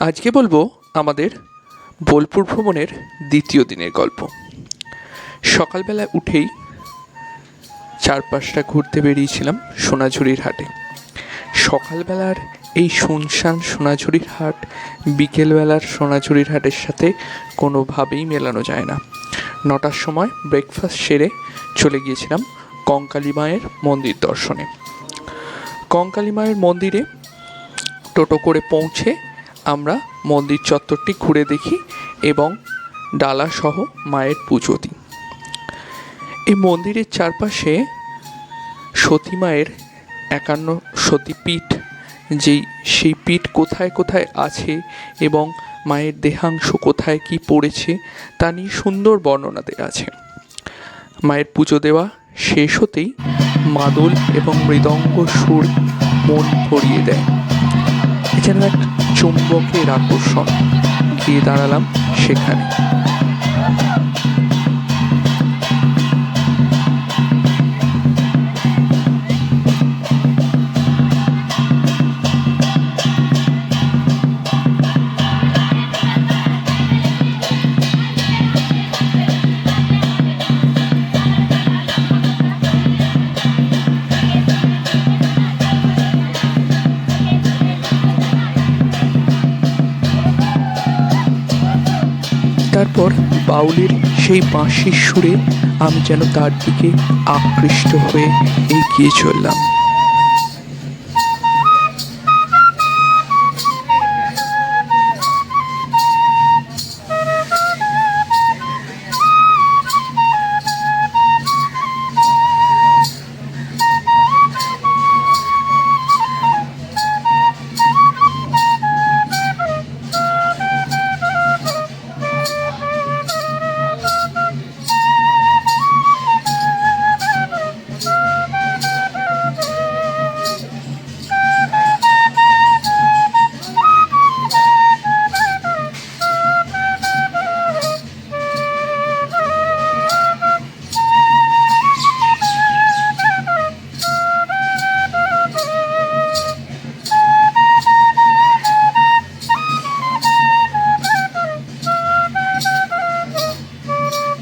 আজকে বলব আমাদের বোলপুর ভ্রমণের দ্বিতীয় দিনের গল্প। সকালবেলা উঠেই চারপাশটা ঘুরতে বেরিয়েছিলাম সোনাঝুরির হাটে। সকালবেলার এই শুনশান সোনাঝুরির হাট বিকেলবেলার সোনাঝুরির হাটের সাথে কোনোভাবেই মেলানো যায় না। নটার সময় ব্রেকফাস্ট সেরে চলে গিয়েছিলাম কঙ্কালী মায়ের মন্দির দর্শনে। কঙ্কালী মায়ের মন্দিরে টোটো করে পৌঁছে আমরা মন্দির চত্বরটি ঘুরে দেখি এবং ডালাসহ মায়ের পুজো দিই। এই মন্দিরের চারপাশে সতী মায়ের একান্ন সতীপীঠ যেই সেই পীঠ কোথায় কোথায় আছে এবং মায়ের দেহাংশ কোথায় কি পড়েছে তা নিয়ে সুন্দর বর্ণনা দেওয়া আছে। মায়ের পুজো দেওয়া শেষ হতেই মাদল এবং মৃদঙ্গ সুর মন ভরিয়ে দেয়। এছাড়া যেন এক চুম্বকের আকর্ষণ। গিয়ে দাঁড়ালাম সেখানে। তারপর বাউলের সেই বাঁশির সুরে আমি যেন তার দিকে আকৃষ্ট হয়ে এগিয়ে চললাম।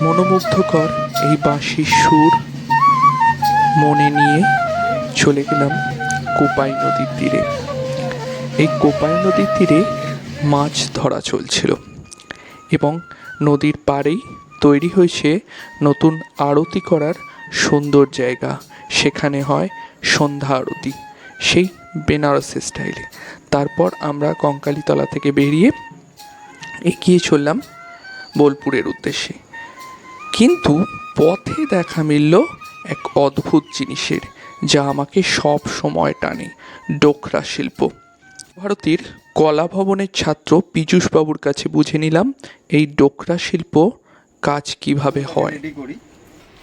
মনোমুগ্ধকর এই বাঁশির সুর মনে নিয়ে চলে গেলাম কোপাই নদীর তীরে। এই কোপাই নদীর তীরে মাছ ধরা চলছিল এবং নদীর পাড়েই তৈরি হয়েছে নতুন আরতি করার সুন্দর জায়গা। সেখানে হয় সন্ধ্যা আরতি, সেই বেনারসি স্টাইলে। তারপর আমরা কঙ্কালীতলা থেকে বেরিয়ে এগিয়ে চললাম বোলপুরের উদ্দেশ্যে। কিন্তু পথে দেখা মিলল এক অদ্ভুত জিনিসের যা আমাকে সব সময় টানে ডোকরা শিল্প। ভারতের কলা ভবনের ছাত্র পীযূষবাবুর কাছে বুঝে নিলাম এই ডোকরা শিল্প কাজ কীভাবে হয়। রেডি করি।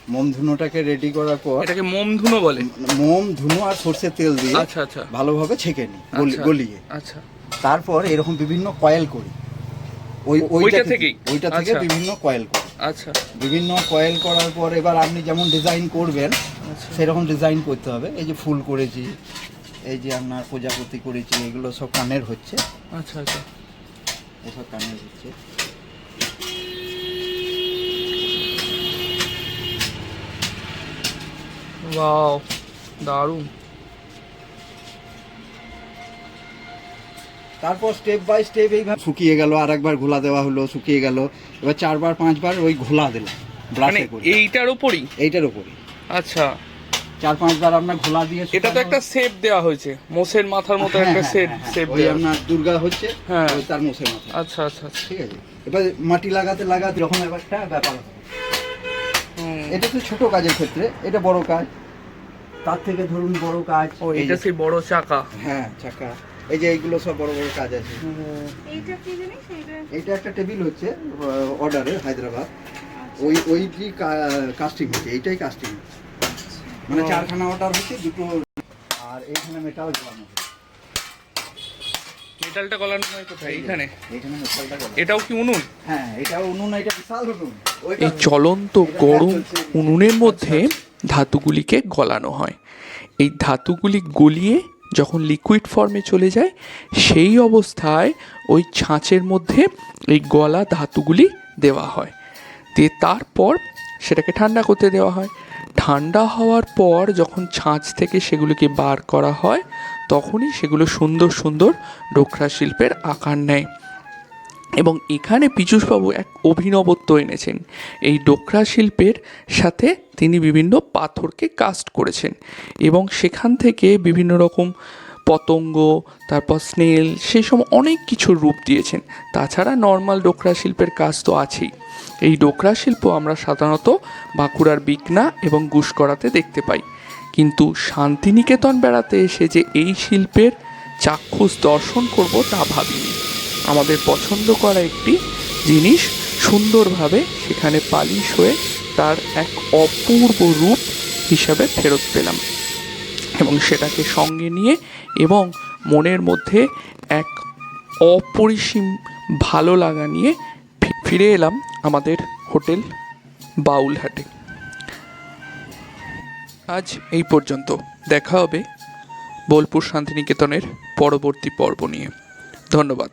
মোম ধুনোটাকে রেডি করার পর এটাকে মোম ধুনো বলে। মোম ধুনো আর সর্ষের তেল দিয়ে আচ্ছা আচ্ছা। ভালোভাবে ছেঁকে নিই গলি- আচ্ছা। গলিয়ে। আচ্ছা। তারপর এরকম বিভিন্ন কয়েল করি। ওই ওইটা ওইটা থেকে ওইটা থেকে আচ্ছা। বিভিন্ন কয়েল করি। আচ্ছা। বিভিন্ন কয়েল করার পর এবার আপনি যেমন ডিজাইন করবেন আচ্ছা। সেরকম ডিজাইন করতে হবে। এই যে ফুল করেছি এই যে আপনার প্রজাপতি করেছি এগুলো সব কানের হচ্ছে। আচ্ছা আচ্ছা। এসব কানের হচ্ছে। ওয়াও দারুণ। তারপর স্টেপ বাই স্টেপ এইভাবে শুকিয়ে গেল আর একবার ঘোলা দেওয়া হলো শুকিয়ে গেল। এবার চারবার পাঁচবার ওই ঘোলা দিলাম মানে ব্রাশে করে। এইটার উপরই? এইটার উপরে আচ্ছা। চার পাঁচবার আপনার ঘোলা দিয়ে এটা তো একটা শেপ দেওয়া হয়েছে মোষের মাথার মতো একটা হ্যাঁ, শেপ হ্যাঁ, হ্যাঁ। শেপ ওই আপনার দুর্গা হচ্ছে হ্যাঁ। তার মুখের মাথা। আচ্ছা আচ্ছা আচ্ছা। ঠিক আছে? এবার মাটি লাগাতে লাগাতে যখন একটা ব্যাপার। এটা তো ছোট কাজের ক্ষেত্রে এটা বড় কাজ। তার থেকে ধরুন বড় কাজ। ও এটা সেই বড় চাকা। হ্যাঁ চাকা। এই যে এইগুলো সব বড় বড় কাজ আছে। এইটা কি জানিস? এইটা? এইটা একটা টেবিল হচ্ছে অর্ডারে হায়দ্রাবাদ। ওই ওই যে কাস্টিং হচ্ছে এইটাই কাস্টিং মানে চারখানা অর্ডার হচ্ছে দুটো আর এইখানে মেটাল হচ্ছে। মেটালটা গলানো হয় কোথায়? এইখানে? এইখানে মেটালটা এটাও কি উনুন? হ্যাঁ এটা উনুন এটা বিশাল উনুন। এই চলন্ত গরম উনুনের মধ্যে ধাতুগুলিকে গলানো হয়। এই ধাতুগুলি গলিয়ে যখন লিকুইড ফর্মে চলে যায়, সেই অবস্থায় ওই ছাঁচের মধ্যে এই গলা ধাতুগুলি দেওয়া হয়। দিয়ে তারপর সেটাকে ঠান্ডা করতে দেওয়া হয়। ঠান্ডা হওয়ার পর যখন ছাঁচ থেকে সেগুলোকে বার করা হয়, তখনই সেগুলো সুন্দর সুন্দর ডোকরা শিল্পের আকার নেয়। এবং এখানে পীযূষবাবু এক অভিনবত্ব এনেছেন। এই ডোকরা শিল্পের সাথে তিনি বিভিন্ন পাথরকে কাস্ট করেছেন এবং সেখান থেকে বিভিন্ন রকম পতঙ্গ, তারপর স্নেল সময় অনেক কিছুর রূপ দিয়েছেন। তাছাড়া নর্মাল ডোকরা শিল্পের কাজ তো আছেই। এই ডোকরা শিল্প আমরা সাধারণত বাঁকুড়ার বিকনা এবং গুসকরাতে দেখতে পাই। কিন্তু শান্তিনিকেতন বেড়াতে এসে যে এই শিল্পের চাক্ষুষ দর্শন করব তা ভাবিনি। আমাদের পছন্দ করা একটি জিনিস সুন্দরভাবে সেখানে পালিশ হয়ে তার এক অপূর্ব রূপ হিসাবে ফেরত পেলাম। এবং সেটাকে সঙ্গে নিয়ে এবং মনের মধ্যে এক অপরিসীম ভালো লাগা নিয়ে ফিরে এলাম আমাদের হোটেল বাউলহাটে। আজ এই পর্যন্ত। দেখা হবে বোলপুর শান্তিনিকেতনের পরবর্তী পর্ব নিয়ে। ধন্যবাদ।